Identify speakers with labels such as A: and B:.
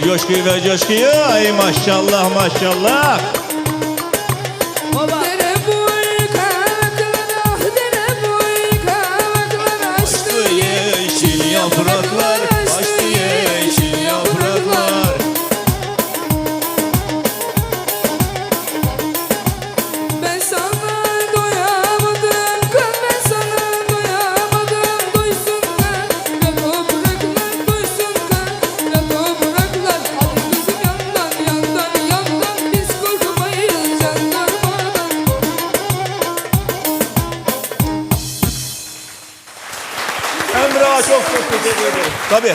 A: coşkuyu ve coşkuyu ay maşallah maşallah. Çok teşekkür ederim. Tabii.